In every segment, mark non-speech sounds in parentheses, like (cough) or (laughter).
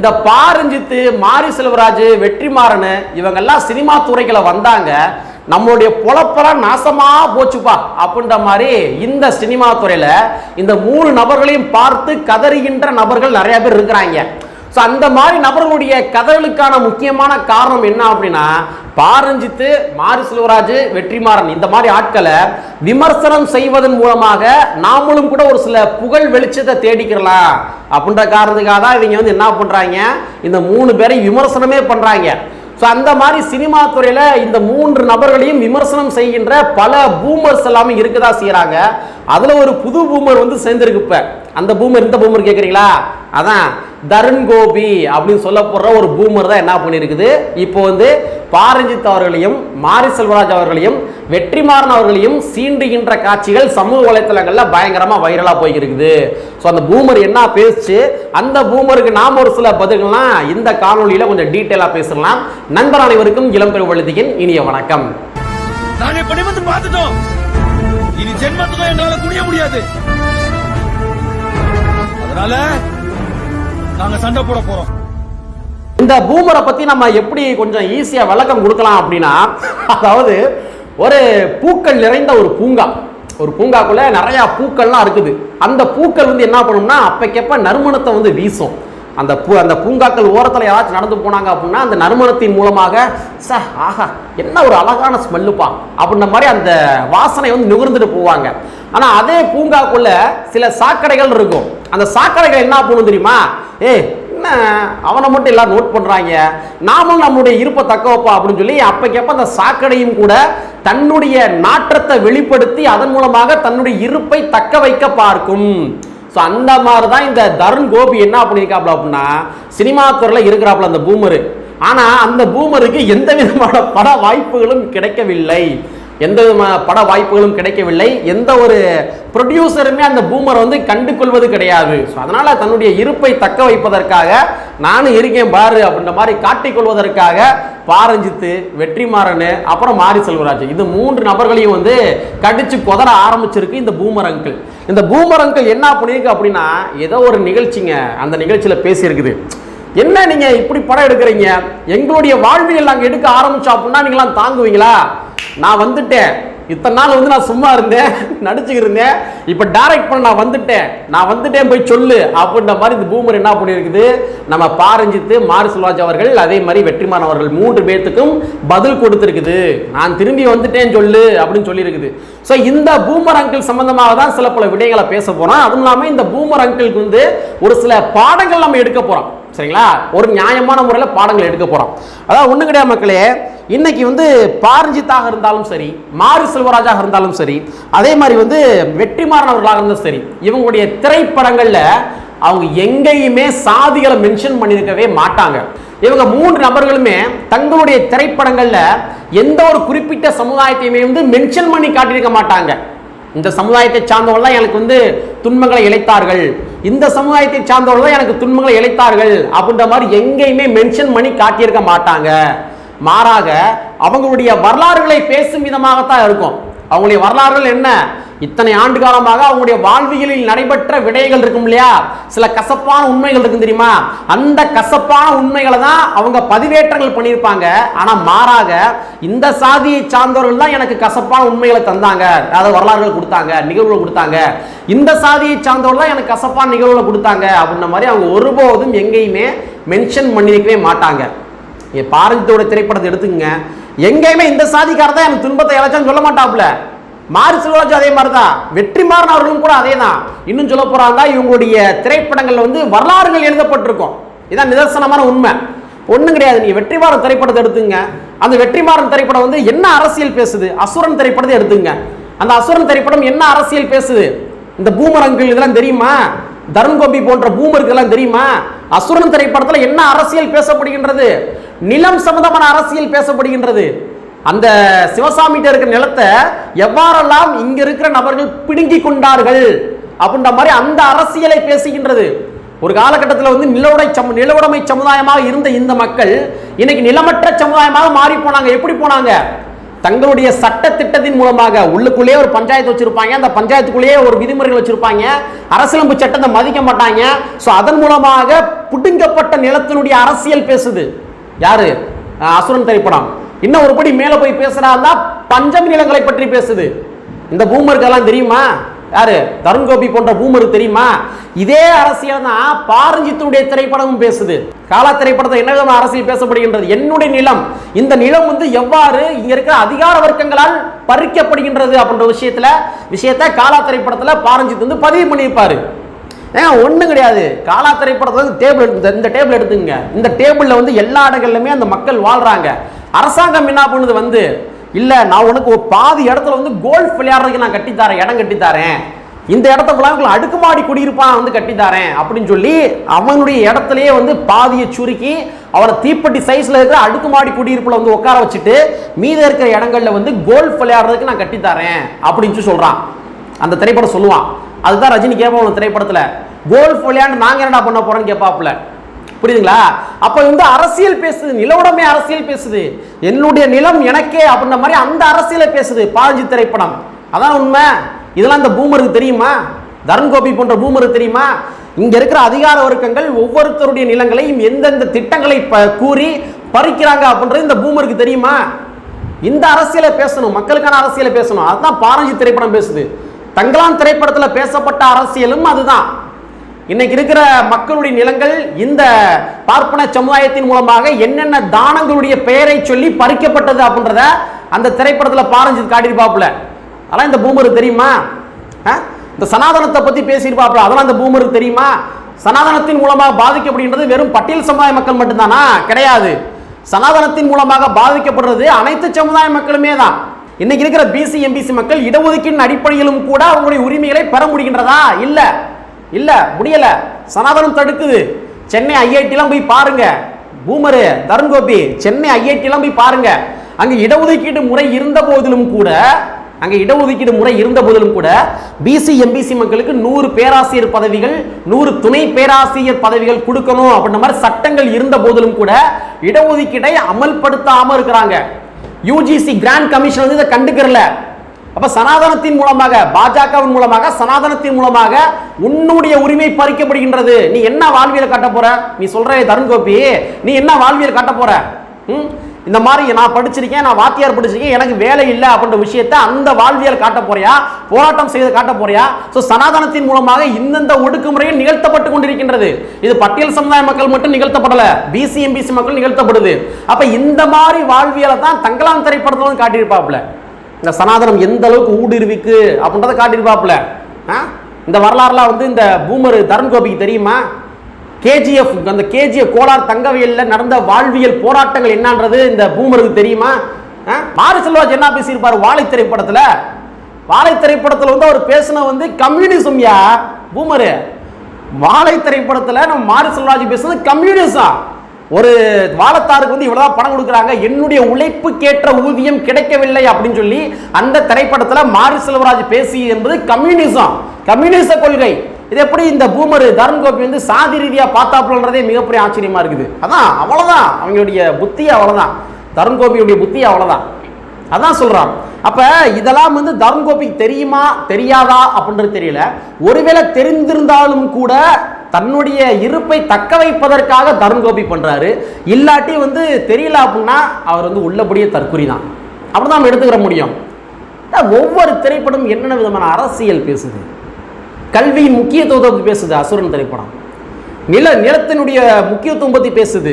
இந்த பாரஞ்சித்து மாரி செல்வராஜ் வெற்றிமாறனு இவங்கெல்லாம் சினிமா துறைகளை வந்தாங்க. நம்மளுடைய பொழப்பெல்லாம் நாசமா போச்சுப்பா அப்படின்ற மாதிரி இந்த சினிமா துறையில இந்த மூணு நபர்களையும் பார்த்து கதறுகின்ற நபர்கள் நிறைய பேர் இருக்கிறாங்க. ஸோ அந்த மாதிரி நபர்களுடைய கதைகளுக்கான முக்கியமான காரணம் என்ன அப்படின்னா பாரஞ்சித்து மாரி செல்வராஜ் வெற்றிமாறன் இந்த மாதிரி ஆட்களை விமர்சனம் செய்வதன் மூலமாக நாமளும் கூட ஒரு சில புகழ் வெளிச்சத்தை தேடிக்கிறலாம். அப்படின்ற காரணத்துக்காக தான் இவங்க வந்து என்ன பண்ணுறாங்க இந்த மூணு பேரை விமர்சனமே பண்ணுறாங்க ஸோ அந்த மாதிரி சினிமா துறையில் இந்த மூன்று நபர்களையும் விமர்சனம் செய்கின்ற பல பூமர்ஸ் எல்லாமே இருக்கதா செய்கிறாங்க அதில் ஒரு புது பூமர் வந்து சேர்ந்துருக்கு இப்போ. அந்த பூமர் இந்த பூமர் கேட்குறீங்களா அதான். தருண் கோபி அப்படின்னு சொல்லப்படுற ஒரு பூமர் தான் என்ன பண்ணியிருக்குது இப்போ வந்து பாரஞ்சித் அவர்களையும் மாரி செல்வராஜ் அவர்களையும் வெற்றிமாறன் அவர்களையும் சீண்டுகின்ற காட்சிகள் சமூக வலைத்தளங்களில் பயங்கரமாக வைரலாக போயிருக்குது ஸோ அந்த பூமர் என்ன பேசிச்சு? அந்த பூமருக்கு நாம் ஒரு சில பதில்கள்லாம் இந்த காணொலியில் கொஞ்சம் டீட்டெயிலாக பேசலாம். நண்பர் அனைவருக்கும் இளம் பெருவழுதியின் இனிய வணக்கம். பார்த்துட்டோம். இனி ஜென்மத்துக்கும் எங்களால முடியாது. அதனால நாங்க சண்டை போட போறோம். இந்த பூமரை பத்தி நம்ம எப்படி கொஞ்சம் ஈஸியா விளக்கம் கொடுக்கலாம் அப்படின்னா அதாவது ஒரு பூக்கள் நிறைந்த ஒரு பூங்கா. ஒரு பூங்காக்குள்ள நிறைய பூக்கள்லாம் இருக்குது. அந்த பூக்கள் வந்து என்ன பண்ணும்னா அப்பக்கேப்ப நறுமணத்தை வந்து வீசும். அந்த பூ அந்த பூங்காக்கள் ஓரத்தில் யாராச்சும் நடந்து போனாங்க அப்படின்னா அந்த நறுமணத்தின் மூலமாக ச ஆஹா என்ன ஒரு அழகான ஸ்மெல்லுப்பா அப்படின்ற மாதிரி அந்த வாசனை வந்து நுகர்ந்துட்டு போவாங்க. ஆனால் அதே பூங்காக்குள்ள சில சாக்கடைகள் இருக்கும். அந்த சாக்கடைகள் என்ன பண்ணும் தெரியுமா? ஏய் என்ன? அவனை மட்டும் எல்லாம் நோட் பண்ணுறாங்க நாமும் நம்முடைய இருப்பை தக்க அப்படின்னு சொல்லி அப்பக்கப்ப அந்த சாக்கடையும் கூட தன்னுடைய நாற்றத்தை வெளிப்படுத்தி அதன் மூலமாக தன்னுடைய இருப்பை தக்க வைக்க பார்க்கும். ஸோ அந்த மாதிரி தான் இந்த தருண் கோபி என்ன பண்ணியிருக்காப்ல அப்படின்னா சினிமா துறையில் இருக்கிறாப்புல அந்த பூமரு. ஆனால் அந்த பூமருக்கு எந்த விதமான பட வாய்ப்புகளும் கிடைக்கவில்லை. எந்த விதமான பட வாய்ப்புகளும் கிடைக்கவில்லை. எந்த ஒரு ப்ரொடியூசருமே அந்த பூமரை வந்து கண்டு கொள்வது கிடையாது. ஸோ அதனால் தன்னுடைய இருப்பை தக்க வைப்பதற்காக நானும் இருக்கேன் பாரு அப்படின்ற மாதிரி காட்டிக்கொள்வதற்காக பாரஞ்சித்து வெற்றிமாறன் அப்புறம் மாரி செல்வராஜ். இது மூன்று நபர்களையும் வந்து கடிச்சு கொதற ஆரம்பிச்சிருக்கு இந்த பூமர் அங்கிள் இந்த பூமர் அங்கிள் என்ன பண்ணியிருக்கு அப்படின்னா ஏதோ ஒரு நிகழ்ச்சிங்க. அந்த நிகழ்ச்சியில் பேசியிருக்குது. என்ன நீங்கள் இப்படி படம் எடுக்கிறீங்க? எங்களுடைய வாழ்வியல் நாங்கள் எடுக்க ஆரம்பிச்சோம் அப்படின்னா நீங்களாம் தாங்குவீங்களா? நான் வந்துட்டேன். இத்தனை நாள் வந்து நான் சும்மா இருந்தேன் (laughs) நடிச்சுக்கிட்டு இருந்தேன். இப்போ டைரக்ட் பண்ண நான் வந்துட்டேன். நான் வந்துட்டேன் போய் சொல்லு அப்படின்ற மாதிரி இந்த பூமர் என்ன பண்ணியிருக்குது? நம்ம பாரஞ்சித்து மாரி செல்வாஜ் அவர்கள் அதே மாதிரி வெற்றிமாறன் அவர்கள் மூன்று பேர்த்துக்கும் பதில் கொடுத்துருக்குது. நான் திரும்பி வந்துட்டேன் சொல்லு அப்படின்னு சொல்லியிருக்குது. ஸோ இந்த பூமர் அங்கிள் சம்பந்தமாக தான் சில பல விடயங்களை பேச போகிறோம் அதுவும் இல்லாமல் இந்த பூமர் அங்கிளுக்கு வந்து ஒரு சில பாடங்கள் நம்ம எடுக்க போகிறோம் சரிங்களா? ஒரு நியாயமான முறையில் பாடங்கள் எடுக்க போகிறோம் அதாவது ஒன்றும் கிடையாது மக்களே இன்னைக்கு வந்து பாரஞ்சித்தாக இருந்தாலும் சரி மாரி செல்வராஜாக இருந்தாலும் சரி அதே மாதிரி வந்து வெற்றிமாறன் அவர்களாக இருந்தாலும் சரி இவங்களுடைய திரைப்படங்களில் அவங்க எங்கேயுமே சாதிகளை மென்ஷன் பண்ணியிருக்கவே மாட்டாங்க. இவங்க மூன்று நபர்களுமே தங்களுடைய திரைப்படங்களில் எந்த ஒரு குறிப்பிட்ட சமுதாயத்தையுமே வந்து மென்ஷன் பண்ணி காட்டியிருக்க மாட்டாங்க. இந்த சமுதாயத்தை சார்ந்தவர்கள் தான் எனக்கு வந்து துன்பங்களை இழைத்தார்கள். இந்த சமுதாயத்தை சார்ந்தவர்கள் தான் எனக்கு துன்பங்களை இழைத்தார்கள் அப்படின்ற மாதிரி எங்கேயுமே மென்ஷன் பண்ணி காட்டியிருக்க மாட்டாங்க. மாறாக அவங்களுடைய வரலாறுகளை பேசும் விதமாகத்தான் இருக்கும். அவங்களுடைய வரலாறுகள் என்ன? இத்தனை ஆண்டு காலமாக அவங்களுடைய வாழ்வியலில் நடைபெற்ற விடயங்கள் இருக்கும் இல்லையா? சில கசப்பான உண்மைகள் இருக்கும் தெரியுமா? அந்த கசப்பான உண்மைகளை தான் அவங்க பதிவேற்றங்கள் பண்ணியிருப்பாங்க. ஆனால் மாறாக இந்த சாதியை சார்ந்தவர்கள் தான் எனக்கு கசப்பான உண்மைகளை தந்தாங்க. அதாவது வரலாறுகள் கொடுத்தாங்க நிகழ்வுகள் கொடுத்தாங்க. இந்த சாதியை சார்ந்தவர்கள் தான் எனக்கு கசப்பான நிகழ்வுகளை கொடுத்தாங்க அப்படின்ற மாதிரி அவங்க ஒருபோதும் எங்கேயுமே மென்ஷன் பண்ணியிருக்கவே மாட்டாங்க. என் பாரதியத்தோட திரைப்படத்தை எடுத்துக்கங்க. எங்கேயுமே இந்த சாதிக்கார தான் எனக்கு துன்பத்தை இழைச்சான்னு சொல்ல மாட்டாப்புல. மாரி செல்வராஜ் அதே மாதிரி தான் வெற்றிமாறன் அவர்களும் கூட அதே தான் இன்னும் சொல்ல போறாங்க இவங்களுடைய திரைப்படங்கள்ல வந்து வரலாறுகள் எழுதப்பட்டிருக்கும். இதான் நிதர்சனமான உண்மை. ஒன்றும் கிடையாது. நீ வெற்றிமாறன் திரைப்படத்தை எடுத்துங்க. அந்த வெற்றிமாறன் திரைப்படம் வந்து என்ன அரசியல் பேசுது? அசுரன் திரைப்படத்தை எடுத்துங்க. அந்த அசுரன் திரைப்படம் என்ன அரசியல் பேசுது? இந்த பூமரங்கள் இதெல்லாம் தெரியுமா? தருண் கோபி போன்ற பூமருக்கெல்லாம் தெரியுமா? அசுரன் திரைப்படத்தில் என்ன அரசியல் பேசப்படுகின்றது? நிலம் சம்பந்தமான அரசியல் பேசப்படுகின்றது. அந்த சிவசாமிகிட்ட இருக்கிற நிலத்தை எவ்வாறெல்லாம் இங்க இருக்கிற நபர்கள் பிடுங்கி கொண்டார்கள் அப்படின்ற மாதிரி அந்த அரசியலை பேசுகின்றது. ஒரு காலகட்டத்தில் வந்து நிலவுடை சம நிலவுடைமை சமுதாயமாக இருந்த இந்த மக்கள் இன்னைக்கு நிலமற்ற சமுதாயமாக மாறி போனாங்க. எப்படி போனாங்க? தங்களுடைய சட்ட திட்டத்தின் மூலமாக உள்ளுக்குள்ளேயே ஒரு பஞ்சாயத்து வச்சிருப்பாங்க. அந்த பஞ்சாயத்துக்குள்ளேயே ஒரு விதிமுறைகள் வச்சிருப்பாங்க. அரசியலமைப்பு சட்டத்தை மதிக்க மாட்டாங்க. ஸோ அதன் மூலமாக புடுங்கப்பட்ட நிலத்தினுடைய அரசியல் பேசுது. யாரு? அசுரன் திரைப்படம். இன்னும் ஒருபடி மேலே போய் பேசுறாருந்தா பஞ்சமி நிலங்களை பற்றி பேசுது. இந்த பூமருக்கெல்லாம் தெரியுமா? யாரு? தருண் கோபி போன்ற பூமருக்கு தெரியுமா? இதே அரசியல் தான் பாரஞ்சித்துடைய திரைப்படமும் பேசுது. காலா திரைப்படத்தை என்ன விதமான அரசியல் பேசப்படுகின்றது? என்னுடைய நிலம். இந்த நிலம் வந்து எவ்வாறு இங்க இருக்கிற அதிகார வர்க்கங்களால் பறிக்கப்படுகின்றது அப்படின்ற விஷயத்துல விஷயத்த காலா திரைப்படத்துல பாரஞ்சித் வந்து பதிவு பண்ணியிருப்பாரு. ஏன் ஒன்றும் கிடையாது. காலா திரைப்படத்தில் வந்து டேபிள் இந்த டேபிள் எடுத்துங்க. இந்த டேபிளில் வந்து எல்லா இடங்கள்லையுமே அந்த மக்கள் வாழ்றாங்க. அரசாங்கம் என்ன பண்ணுது வந்து இல்லை நான் உனக்கு ஒரு பாதி இடத்துல வந்து கோல்ஃப் விளையாடுறதுக்கு நான் கட்டித்தரேன் இடம் கட்டித்தாரேன் இந்த இடத்த ஃபுல்லாக அடுக்குமாடி குடியிருப்பான் வந்து கட்டித்தாரேன் அப்படின்னு சொல்லி அவனுடைய இடத்துலயே வந்து பாதியை சுருக்கி அவரை தீப்பெட்டி சைஸ்ல இருக்கிற அடுக்குமாடி குடியிருப்பில் வந்து உட்கார வச்சுட்டு மீத இருக்கிற இடங்கள்ல வந்து கோல்ஃப் விளையாடுறதுக்கு நான் கட்டித்தாரேன் அப்படின்னு சொல்லி சொல்றான். அந்த திரைப்படம் சொல்லுவான். அதுதான் ரஜினி கேட்பான் திரைப்படத்தில் கோல்ஃப் விளையாண்டு நாங்கள் என்னடா பண்ண போறோம்னு கேட்பாப்புல. புரியுதுங்களா? அப்போ வந்து அரசியல் பேசுது நிலவுடமே அரசியல் பேசுது. என்னுடைய நிலம் எனக்கே அப்படின்ற மாதிரி அந்த அரசியலை பேசுது பாஞ்சி திரைப்படம். அதான் உண்மை. இதெல்லாம் இந்த பூமருக்கு தெரியுமா? தருண் கோபி போன்ற பூமருக்கு தெரியுமா? இங்க இருக்கிற அதிகார வர்க்கங்கள் ஒவ்வொருத்தருடைய நிலங்களையும் எந்தெந்த திட்டங்களை ப- கூறி பறிக்கிறாங்க அப்படின்றது இந்த பூமருக்கு தெரியுமா? இந்த அரசியலை பேசணும் மக்களுக்கான அரசியலை பேசணும். அதுதான் பாரஞ்சி திரைப்படம் பேசுது. தங்களான் திரைப்படத்தில் பேசப்பட்ட அரசியலும் அதுதான். இன்னைக்கு இருக்கிற மக்களுடைய நிலங்கள் இந்த பார்ப்பன சமுதாயத்தின் மூலமாக என்னென்ன தானங்களுடைய பெயரை சொல்லி பறிக்கப்பட்டது அப்படின்றத அந்த திரைப்படத்தில் பாரஞ்சு காட்டியிருப்பாப்புல. அதெல்லாம் இந்த பூமருக்கு தெரியுமா? ஆ? இந்த சனாதனத்தை பற்றி பேசியிருப்பாப்புல. அதெல்லாம் இந்த பூமருக்கு தெரியுமா? சனாதனத்தின் மூலமாக பாதிக்கப்படுகின்றது வெறும் பட்டியல் சமுதாய மக்கள் மட்டும்தானா? கிடையாது. சனாதனத்தின் மூலமாக பாதிக்கப்படுறது அனைத்து சமுதாய மக்களுமே தான். இன்னைக்கு இருக்கிற பிசி எம்பிசி மக்கள் இடஒதுக்கீட்டின் அடிப்படையிலும் கூட அவங்களுடைய உரிமைகளை பெற முடிகின்றதா? இல்லை. இல்லை முடியலை. சனாதனம் தடுக்குது. சென்னை ஐஐடிலாம் போய் பாருங்க. பூமரு தருண் கோபி சென்னை ஐஐடிலாம் போய் பாருங்க. அங்கே இடஒதுக்கீடு முறை இருந்த போதிலும் கூட அங்கே இடஒதுக்கீடு முறை இருந்த போதிலும் கூட பிசி எம்பிசி மக்களுக்கு நூறு பேராசிரியர் பதவிகள் நூறு துணை பேராசிரியர் பதவிகள் கொடுக்கணும் அப்படின்ற மாதிரி சட்டங்கள் இருந்த போதிலும் கூட இடஒதுக்கீட்டை அமல்படுத்தாமல் இருக்கிறாங்க. யூஜிசி கிராண்ட் கமிஷன் வந்து இதை கண்டுக்கிறல. அப்ப சனாதனத்தின் மூலமாக பாஜகவின் மூலமாக சனாதனத்தின் மூலமாக உன்னுடைய உரிமை பறிக்கப்படுகின்றது. நீ என்ன வாழ்வியல் காட்ட போற? நீ சொல்ற தருண் கோபி நீ என்ன வாழ்வியல் காட்ட போற? ம்? இந்த மாதிரி நான் படிச்சிருக்கேன் நான் வாத்தியார் படிச்சிருக்கேன் எனக்கு வேலை இல்லை அப்படின்ற விஷயத்தை அந்த வாழ்வியல் காட்ட போறியா? போராட்டம் செய்து காட்ட போறியா? ஸோ சனாதனத்தின் மூலமாக இந்தந்த ஒடுக்குமுறையில் நிகழ்த்தப்பட்டு கொண்டிருக்கின்றது. இது பட்டியல் சமுதாய மக்கள் மட்டும் நிகழ்த்தப்படல பிசி எம்பிசி மக்கள் நிகழ்த்தப்படுது. அப்ப இந்த மாதிரி வாழ்வியலை தான் தங்கலாம் திரைப்படத்தில் வந்து இந்த சனாதனம் எந்த அளவுக்கு ஊடுருவிக்கு அப்படின்றத காட்டியிருப்பாப்புல. ஆ? இந்த வரலாறுலாம் வந்து இந்த பூமர் தருண் கோபிக்கு தெரியுமா? கேஜிஎஃப் அந்த கேஜிஎஃப் கோலார் தங்கவியலில் நடந்த வாழ்வியல் போராட்டங்கள் என்னன்றது இந்த பூமருக்கு தெரியுமா? ஆ? மாரி என்ன பேசியிருப்பார் வாழை திரைப்படத்தில்? வாழை திரைப்படத்தில் வந்து அவர் பேசின வந்து கம்யூனிசம் யா பூமரு? வாழை திரைப்படத்தில் நம்ம மாரி செல்வராஜ் பேசுனது கம்யூனிசம். ஒரு வாழத்தாருக்கு வந்து இவ்வளவுதான் பணம் கொடுக்குறாங்க. என்னுடைய உழைப்புக்கேற்ற ஊதியம் கிடைக்கவில்லை அப்படின்னு சொல்லி அந்த திரைப்படத்தில் மாரி செல்வராஜ் பேசி என்பது கம்யூனிசம் கம்யூனிச கொள்கை. இது எப்படி இந்த பூமர் தருண் கோபி வந்து சாதி ரீதியாக பார்த்தாப்புலன்றதே மிகப்பெரிய ஆச்சரியமாக இருக்குது. அதான் அவ்வளோதான் அவங்களுடைய புத்தி அவ்வளோதான் தருண் கோபியுடைய புத்தி அவ்வளோதான் அதான் சொல்றான். அப்ப இதெல்லாம் வந்து தருண் கோபிக்கு தெரியுமா தெரியாதா அப்படின்றது தெரியல. ஒருவேளை தெரிந்திருந்தாலும் கூட தன்னுடைய இருப்பை தக்க வைப்பதற்காக தருண் கோபி பண்றாரு. இல்லாட்டி வந்து தெரியல அப்படின்னா அவர் வந்து உள்ளபடியே தற்குறி தான். அப்படிதான் நம்ம எடுத்துக்கிற முடியும். ஒவ்வொரு திரைப்படம் என்னென்ன விதமான அரசியல் பேசுது? கல்வியின் முக்கியத்துவத்தை பற்றி பேசுது அசுரன் திரைப்படம். நில நிலத்தினுடைய முக்கியத்துவம் பற்றி பேசுது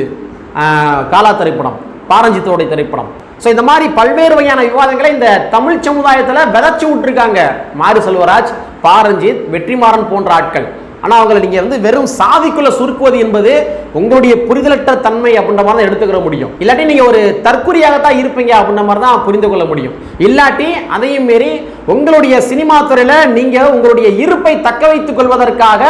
காலா திரைப்படம் பாரஞ்சித்தோடைய திரைப்படம். ஸோ இந்த மாதிரி பல்வேறு வகையான விவாதங்களை இந்த தமிழ் சமுதாயத்தில் விதைச்சி விட்டுருக்காங்க. மாரி செல்வராஜ் பாரஞ்சித் வெற்றிமாறன் போன்ற ஆட்கள். ஆனால் அவங்களை நீங்கள் வந்து வெறும் சாதிக்குள்ளே சுருக்குவது என்பது உங்களுடைய புரிதலற்ற தன்மை அப்படின்ற மாதிரி தான் எடுத்துக்கிற முடியும். இல்லாட்டி நீங்கள் ஒரு தற்குறியாக இருப்பீங்க அப்படின்ற மாதிரி தான் புரிந்து கொள்ள முடியும். இல்லாட்டி அதையும் மீறி உங்களுடைய சினிமா துறையில் நீங்கள் உங்களுடைய இருப்பை தக்க வைத்துக் கொள்வதற்காக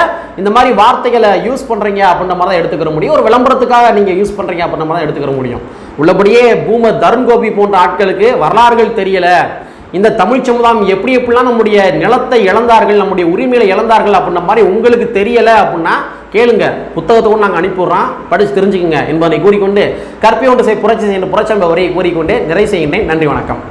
இந்த மாதிரி வார்த்தைகளை யூஸ் பண்ணுறீங்க அப்படின்ற மாதிரி தான் எடுத்துக்கிற முடியும். ஒரு விளம்பரத்துக்காக நீங்கள் யூஸ் பண்ணுறீங்க அப்படின்ற மாதிரி தான் எடுத்துக்கிற முடியும். உள்ளபடியே பூம தருண் கோபி போன்ற ஆட்களுக்கு வரலாறுகள் தெரியல. இந்த தமிழ் சமுதாயம் எப்படி எப்படிலாம் நம்முடைய நிலத்தை இழந்தார்கள் நம்முடைய உரிமைகளை இழந்தார்கள் அப்படின்ற மாதிரி உங்களுக்கு தெரியல அப்படின்னா கேளுங்க. புத்தகத்தை கூட நாங்கள் அனுப்பிடுறோம் படித்து தெரிஞ்சுக்கோங்க என்பதை கூறிக்கொண்டு கற்பையோடு செய்ய புரட்சி செய்யணும் புரட்சி வரை கூறிக்கொண்டு நிறைவு செய்கின்றேன். நன்றி வணக்கம்.